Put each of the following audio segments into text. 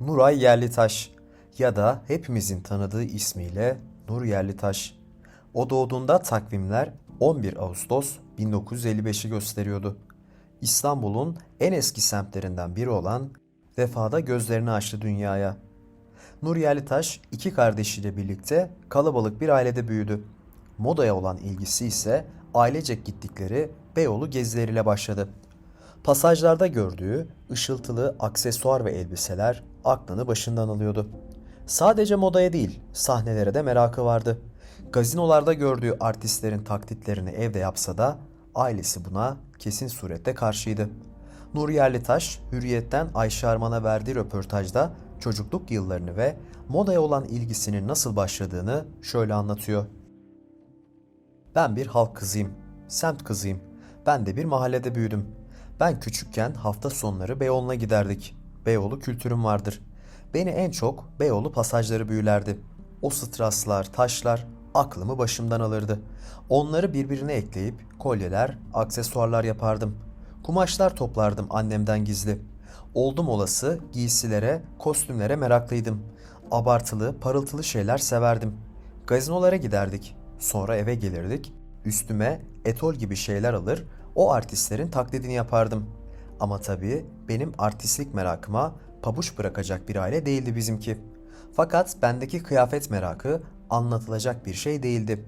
Nuray Yerlitaş ya da hepimizin tanıdığı ismiyle Nur Yerlitaş. O doğduğunda takvimler 11 Ağustos 1955'i gösteriyordu. İstanbul'un en eski semtlerinden biri olan Vefa'da gözlerini açtı dünyaya. Nur Yerlitaş iki kardeşiyle birlikte kalabalık bir ailede büyüdü. Modaya olan ilgisi ise ailecek gittikleri Beyoğlu gezileriyle başladı. Pasajlarda gördüğü ışıltılı aksesuar ve elbiseler aklını başından alıyordu. Sadece modaya değil, sahnelere de merakı vardı. Gazinolarda gördüğü artistlerin taklitlerini evde yapsa da ailesi buna kesin surette karşıydı. Nur Yerlitaş, Hürriyet'ten Ayşe Arman'a verdiği röportajda çocukluk yıllarını ve modaya olan ilgisinin nasıl başladığını şöyle anlatıyor. Ben bir halk kızıyım, semt kızıyım. Ben de bir mahallede büyüdüm. Ben küçükken hafta sonları Beyoğlu'na giderdik. Beyoğlu kültürüm vardır. Beni en çok Beyoğlu pasajları büyülerdi. O straslar, taşlar aklımı başımdan alırdı. Onları birbirine ekleyip kolyeler, aksesuarlar yapardım. Kumaşlar toplardım annemden gizli. Oldum olası giysilere, kostümlere meraklıydım. Abartılı, parıltılı şeyler severdim. Gazinolara giderdik. Sonra eve gelirdik. Üstüme etol gibi şeyler alır, o artistlerin taklidini yapardım. Ama tabii benim artistlik merakıma pabuç bırakacak bir aile değildi bizimki. Fakat bendeki kıyafet merakı anlatılacak bir şey değildi.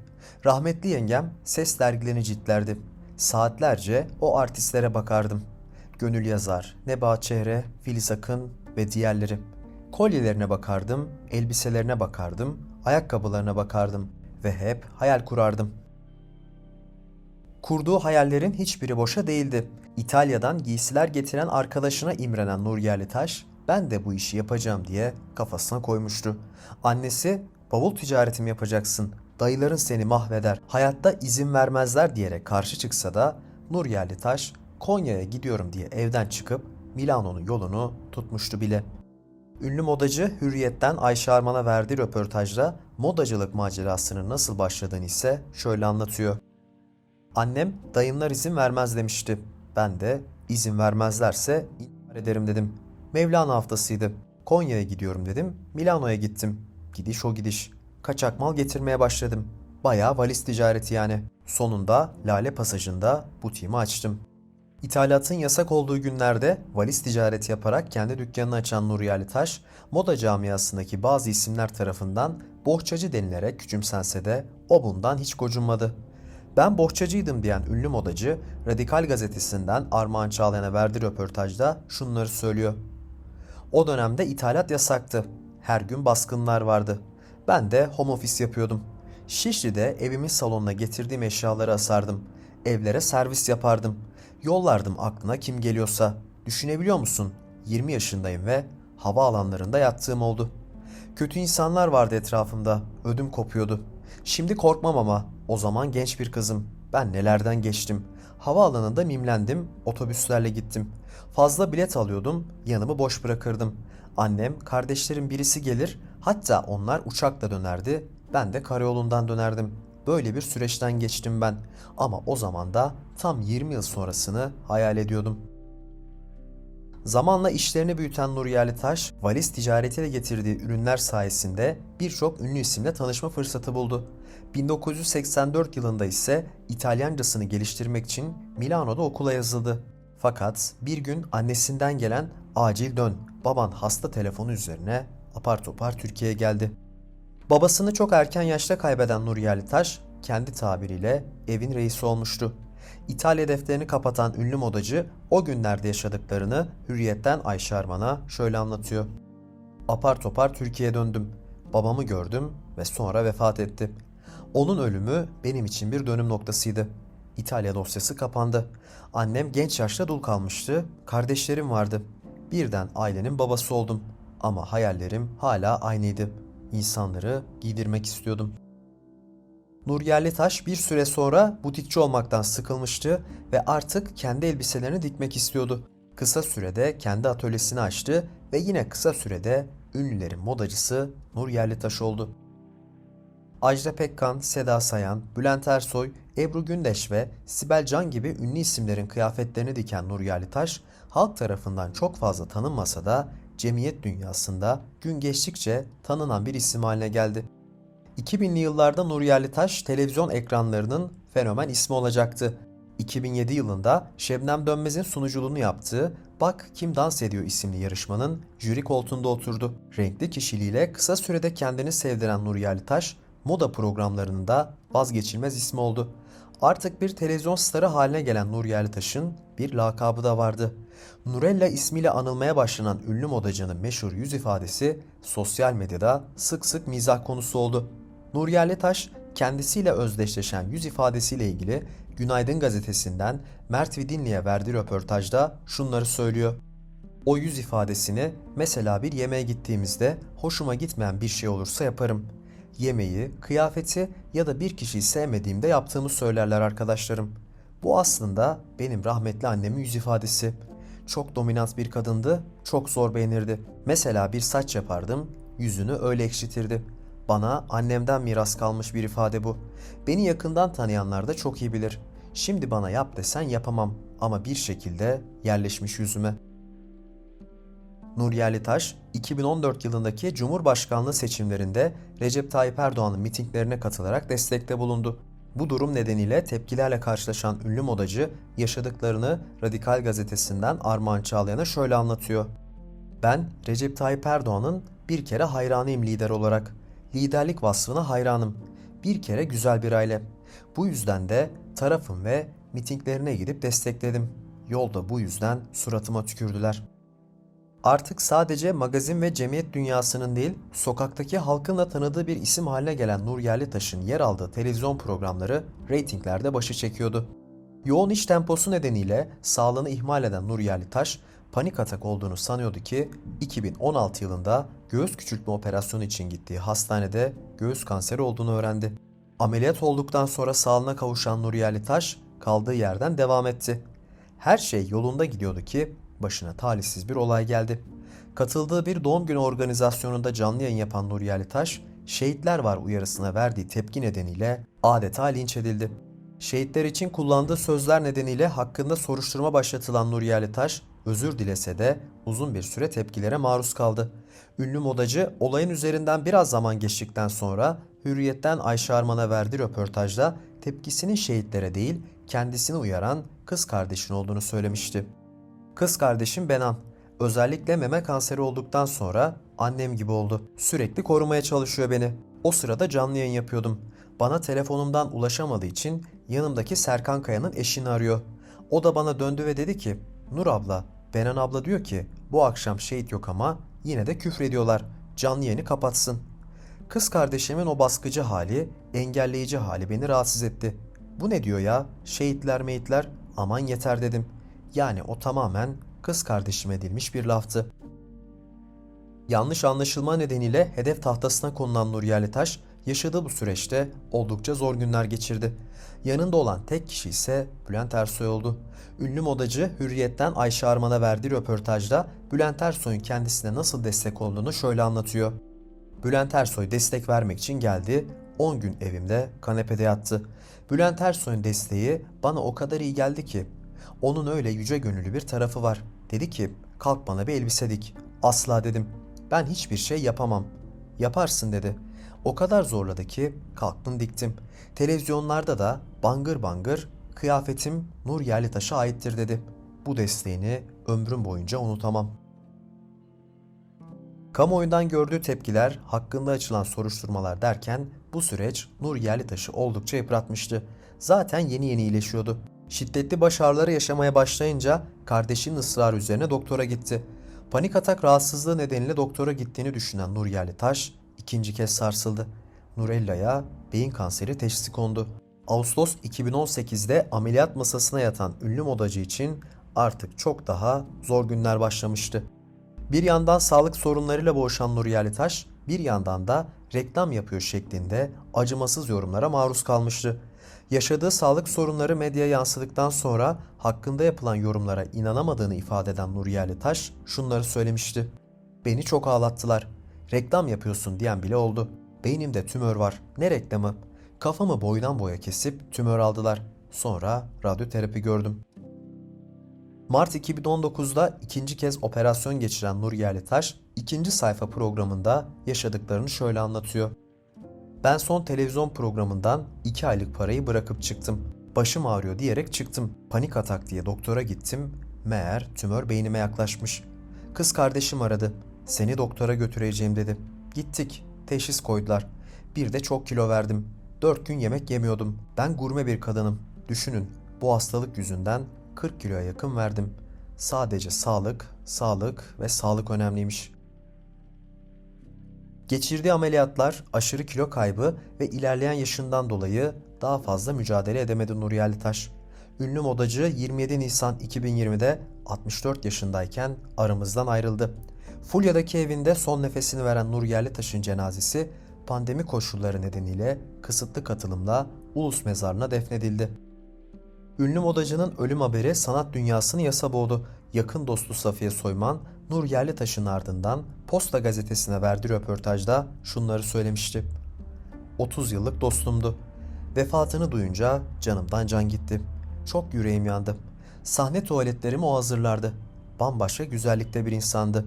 Rahmetli yengem ses dergilerini ciltlerdi. Saatlerce o artistlere bakardım. Gönül Yazar, Nebahat Çehre, Filiz Akın ve diğerleri. Kolyelerine bakardım, elbiselerine bakardım, ayakkabılarına bakardım ve hep hayal kurardım. Kurduğu hayallerin hiçbiri boşa değildi. İtalya'dan giysiler getiren arkadaşına imrenen Nur Yerlitaş, ben de bu işi yapacağım diye kafasına koymuştu. Annesi, bavul ticareti mi yapacaksın? Dayıların seni mahveder, hayatta izin vermezler diyerek karşı çıksa da Nur Yerlitaş, Konya'ya gidiyorum diye evden çıkıp Milano'nun yolunu tutmuştu bile. Ünlü modacı Hürriyet'ten Ayşe Arman'a verdiği röportajda modacılık macerasının nasıl başladığını ise şöyle anlatıyor. Annem dayımlar izin vermez demişti. Ben de izin vermezlerse intihar ederim dedim. Mevlana haftasıydı. Konya'ya gidiyorum dedim. Milano'ya gittim. Gidiş o gidiş. Kaçak mal getirmeye başladım. Bayağı valiz ticareti yani. Sonunda Lale Pasajı'nda butiğimi açtım. İthalatın yasak olduğu günlerde valiz ticareti yaparak kendi dükkanını açan Nuri Ali Taş, moda camiasındaki bazı isimler tarafından bohçacı denilerek küçümsense de o bundan hiç gocunmadı. Ben bohçacıydım diyen ünlü modacı, Radikal gazetesinden Armağan Çağlayan'a verdiği röportajda şunları söylüyor. O dönemde ithalat yasaktı. Her gün baskınlar vardı. Ben de home office yapıyordum. Şişli'de evimin salonuna getirdiğim eşyaları asardım. Evlere servis yapardım. Yollardım aklına kim geliyorsa. Düşünebiliyor musun? 20 yaşındayım ve hava alanlarında yattığım oldu. Kötü insanlar vardı etrafımda. Ödüm kopuyordu. Şimdi korkmam ama o zaman genç bir kızım. Ben nelerden geçtim. Havaalanında mimlendim, otobüslerle gittim. Fazla bilet alıyordum, yanımı boş bırakırdım. Annem, kardeşlerim birisi gelir, hatta onlar uçakla dönerdi, ben de karayolundan dönerdim. Böyle bir süreçten geçtim ben. Ama o zaman da tam 20 yıl sonrasını hayal ediyordum. Zamanla işlerini büyüten Nur Yerlitaş, valiz ticaretiyle getirdiği ürünler sayesinde birçok ünlü isimle tanışma fırsatı buldu. 1984 yılında ise İtalyancasını geliştirmek için Milano'da okula yazıldı. Fakat bir gün annesinden gelen acil dön, baban hasta telefonu üzerine apar topar Türkiye'ye geldi. Babasını çok erken yaşta kaybeden Nur Yerlitaş, kendi tabiriyle evin reisi olmuştu. İtalya defterini kapatan ünlü modacı o günlerde yaşadıklarını Hürriyet'ten Ayşe Arman'a şöyle anlatıyor. Apar topar Türkiye'ye döndüm. Babamı gördüm ve sonra vefat etti. Onun ölümü benim için bir dönüm noktasıydı. İtalya dosyası kapandı. Annem genç yaşta dul kalmıştı. Kardeşlerim vardı. Birden ailenin babası oldum. Ama hayallerim hala aynıydı. İnsanları giydirmek istiyordum. Nur Yerlitaş bir süre sonra butikçi olmaktan sıkılmıştı ve artık kendi elbiselerini dikmek istiyordu. Kısa sürede kendi atölyesini açtı ve yine kısa sürede ünlülerin modacısı Nur Yerlitaş oldu. Ajda Pekkan, Seda Sayan, Bülent Ersoy, Ebru Gündeş ve Sibel Can gibi ünlü isimlerin kıyafetlerini diken Nur Yerlitaş, halk tarafından çok fazla tanınmasa da cemiyet dünyasında gün geçtikçe tanınan bir isim haline geldi. 2000'li yıllarda Nur Yerlitaş televizyon ekranlarının fenomen ismi olacaktı. 2007 yılında Şebnem Dönmez'in sunuculuğunu yaptığı Bak Kim Dans Ediyor isimli yarışmanın jüri koltuğunda oturdu. Renkli kişiliğiyle kısa sürede kendini sevdiren Nur Yerlitaş, moda programlarının da vazgeçilmez ismi oldu. Artık bir televizyon starı haline gelen Nur Yerlitaş'ın bir lakabı da vardı. Nurella ismiyle anılmaya başlanan ünlü modacının meşhur yüz ifadesi sosyal medyada sık sık mizah konusu oldu. Nur Yerlitaş kendisiyle özdeşleşen yüz ifadesiyle ilgili Günaydın gazetesinden Mert Vidinli'ye verdiği röportajda şunları söylüyor. O yüz ifadesini mesela bir yemeğe gittiğimizde hoşuma gitmeyen bir şey olursa yaparım. Yemeği, kıyafeti ya da bir kişiyi sevmediğimde yaptığımı söylerler arkadaşlarım. Bu aslında benim rahmetli annemin yüz ifadesi. Çok dominant bir kadındı, çok zor beğenirdi. Mesela bir saç yapardım, yüzünü öyle ekşitirdi. Bana annemden miras kalmış bir ifade bu. Beni yakından tanıyanlar da çok iyi bilir. Şimdi bana yap desen yapamam ama bir şekilde yerleşmiş yüzüme. Nur Yerlitaş, 2014 yılındaki Cumhurbaşkanlığı seçimlerinde Recep Tayyip Erdoğan'ın mitinglerine katılarak destekte bulundu. Bu durum nedeniyle tepkilerle karşılaşan ünlü modacı yaşadıklarını Radikal gazetesinden Armağan Çağlayan'a şöyle anlatıyor. Ben Recep Tayyip Erdoğan'ın bir kere hayranıyım lider olarak. Liderlik vasfına hayranım. Bir kere güzel bir aile. Bu yüzden de tarafım ve mitinglerine gidip destekledim. Yolda bu yüzden suratıma tükürdüler. Artık sadece magazin ve cemiyet dünyasının değil, sokaktaki halkın da tanıdığı bir isim haline gelen Nur Yerlitaş'ın yer aldığı televizyon programları reytinglerde başı çekiyordu. Yoğun iş temposu nedeniyle sağlığını ihmal eden Nur Yerlitaş, panik atak olduğunu sanıyordu ki 2016 yılında göğüs küçültme operasyonu için gittiği hastanede göğüs kanseri olduğunu öğrendi. Ameliyat olduktan sonra sağlığına kavuşan Nur Yerlitaş kaldığı yerden devam etti. Her şey yolunda gidiyordu ki başına talihsiz bir olay geldi. Katıldığı bir doğum günü organizasyonunda canlı yayın yapan Nur Yerlitaş, şehitler var uyarısına verdiği tepki nedeniyle adeta linç edildi. Şehitler için kullandığı sözler nedeniyle hakkında soruşturma başlatılan Nur Yerlitaş, özür dilese de uzun bir süre tepkilere maruz kaldı. Ünlü modacı olayın üzerinden biraz zaman geçtikten sonra Hürriyet'ten Ayşe Arman'a verdiği röportajda tepkisinin şehitlere değil kendisini uyaran kız kardeşin olduğunu söylemişti. Kız kardeşim Benan. Özellikle meme kanseri olduktan sonra annem gibi oldu. Sürekli korumaya çalışıyor beni. O sırada canlı yayın yapıyordum. Bana telefonumdan ulaşamadığı için yanımdaki Serkan Kaya'nın eşini arıyor. O da bana döndü ve dedi ki Nur abla, Benan abla diyor ki bu akşam şehit yok ama yine de küfrediyorlar. Canlı yayını kapatsın. Kız kardeşimin o baskıcı hali, engelleyici hali beni rahatsız etti. Bu ne diyor ya? Şehitler meyitler aman yeter dedim. Yani o tamamen kız kardeşime edilmiş bir laftı. Yanlış anlaşılma nedeniyle hedef tahtasına konulan Nur Yerlitaş yaşadığı bu süreçte oldukça zor günler geçirdi. Yanında olan tek kişi ise Bülent Ersoy oldu. Ünlü modacı Hürriyet'ten Ayşe Arman'a verdiği röportajda Bülent Ersoy'un kendisine nasıl destek olduğunu şöyle anlatıyor. Bülent Ersoy destek vermek için geldi, 10 gün evimde kanepede yattı. Bülent Ersoy'un desteği bana o kadar iyi geldi ki onun öyle yüce gönüllü bir tarafı var. Dedi ki kalk bana bir elbise dik. Asla dedim. Ben hiçbir şey yapamam. Yaparsın dedi. O kadar zorladı ki kalktım diktim. Televizyonlarda da bangır bangır kıyafetim Nur Yerlitaş'a aittir dedi. Bu desteğini ömrüm boyunca unutamam. Kamuoyundan gördüğü tepkiler, hakkında açılan soruşturmalar derken bu süreç Nur Yerlitaş'ı oldukça yıpratmıştı. Zaten yeni yeni iyileşiyordu. Şiddetli baş ağrıları yaşamaya başlayınca kardeşinin ısrarı üzerine doktora gitti. Panik atak rahatsızlığı nedeniyle doktora gittiğini düşünen Nur Yerlitaş ikinci kez sarsıldı. Nurella'ya beyin kanseri teşhisi kondu. Ağustos 2018'de ameliyat masasına yatan ünlü modacı için artık çok daha zor günler başlamıştı. Bir yandan sağlık sorunlarıyla boğuşan Nur Yerlitaş, bir yandan da reklam yapıyor şeklinde acımasız yorumlara maruz kalmıştı. Yaşadığı sağlık sorunları medyaya yansıdıktan sonra hakkında yapılan yorumlara inanamadığını ifade eden Nur Yerlitaş şunları söylemişti. Beni çok ağlattılar. Reklam yapıyorsun diyen bile oldu. Beynimde tümör var. Ne reklamı? Kafamı boydan boya kesip tümör aldılar. Sonra radyoterapi gördüm. Mart 2019'da ikinci kez operasyon geçiren Nur Yerlitaş, ikinci sayfa programında yaşadıklarını şöyle anlatıyor. Ben son televizyon programından 2 aylık parayı bırakıp çıktım. Başım ağrıyor diyerek çıktım. Panik atak diye doktora gittim. Meğer tümör beynime yaklaşmış. Kız kardeşim aradı. Seni doktora götüreceğim dedi. Gittik. Teşhis koydular. Bir de çok kilo verdim. 4 gün yemek yemiyordum. Ben gurme bir kadınım. Düşünün bu hastalık yüzünden 40 kiloya yakın verdim. Sadece sağlık, sağlık ve sağlık önemliymiş. Geçirdiği ameliyatlar, aşırı kilo kaybı ve ilerleyen yaşından dolayı daha fazla mücadele edemedi Nur Yerlitaş. Ünlü modacı 27 Nisan 2020'de 64 yaşındayken aramızdan ayrıldı. Fulya'daki evinde son nefesini veren Nur Yerlitaş'ın cenazesi pandemi koşulları nedeniyle kısıtlı katılımla Ulus Mezarı'na defnedildi. Ünlü modacının ölüm haberi sanat dünyasını yasa boğdu. Yakın dostu Safiye Soyman, Nur Yerlitaş'ın ardından Posta gazetesine verdiği röportajda şunları söylemişti. 30 yıllık dostumdu. Vefatını duyunca canımdan can gitti. Çok yüreğim yandı. Sahne tuvaletlerimi o hazırlardı. Bambaşka güzellikte bir insandı.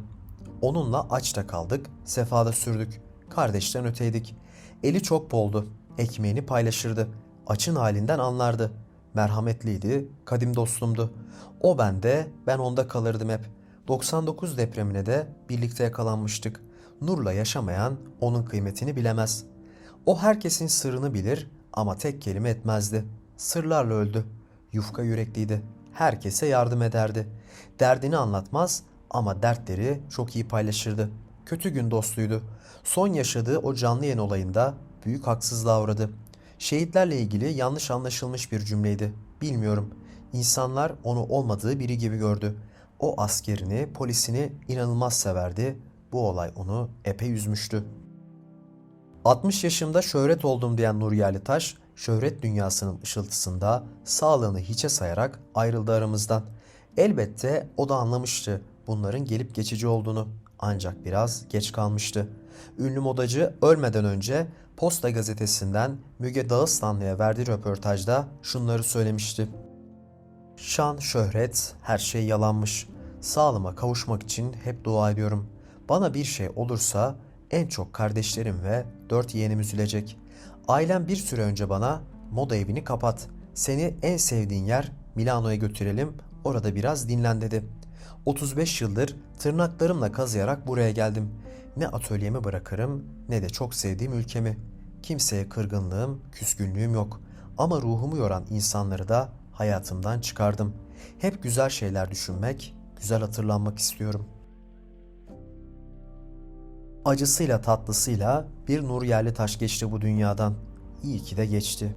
Onunla açta kaldık, sefada sürdük. Kardeşten öteydik. Eli çok boldu. Ekmeğini paylaşırdı. Açın halinden anlardı. Merhametliydi, kadim dostumdu. O bende, ben onda kalırdım hep. 99 depremine de birlikte yakalanmıştık. Nur'la yaşamayan onun kıymetini bilemez. O herkesin sırrını bilir ama tek kelime etmezdi. Sırlarla öldü. Yufka yürekliydi. Herkese yardım ederdi. Derdini anlatmaz ama dertleri çok iyi paylaşırdı. Kötü gün dostuydu. Son yaşadığı o canlı yayın olayında büyük haksızlığa uğradı. Şehitlerle ilgili yanlış anlaşılmış bir cümleydi. Bilmiyorum. İnsanlar onu olmadığı biri gibi gördü. O askerini, polisini inanılmaz severdi. Bu olay onu epey üzmüştü. 60 yaşımda şöhret oldum diyen Nur Yerlitaş, şöhret dünyasının ışıltısında sağlığını hiçe sayarak ayrıldı aramızdan. Elbette o da anlamıştı bunların gelip geçici olduğunu. Ancak biraz geç kalmıştı. Ünlü modacı ölmeden önce Posta gazetesinden Müge Dağıstanlı'ya verdiği röportajda şunları söylemişti. Şan, şöhret, her şey yalanmış. Sağlıma kavuşmak için hep dua ediyorum. Bana bir şey olursa en çok kardeşlerim ve dört yeğenim üzülecek. Ailem bir süre önce bana moda evini kapat. Seni en sevdiğin yer Milano'ya götürelim. Orada biraz dinlen dedi. 35 yıldır tırnaklarımla kazıyarak buraya geldim. Ne atölyemi bırakırım ne de çok sevdiğim ülkemi. Kimseye kırgınlığım, küskünlüğüm yok. Ama ruhumu yoran insanları da hayatımdan çıkardım. Hep güzel şeyler düşünmek, güzel hatırlanmak istiyorum. Acısıyla tatlısıyla bir Nur Yerlitaş geçti bu dünyadan. İyi ki de geçti.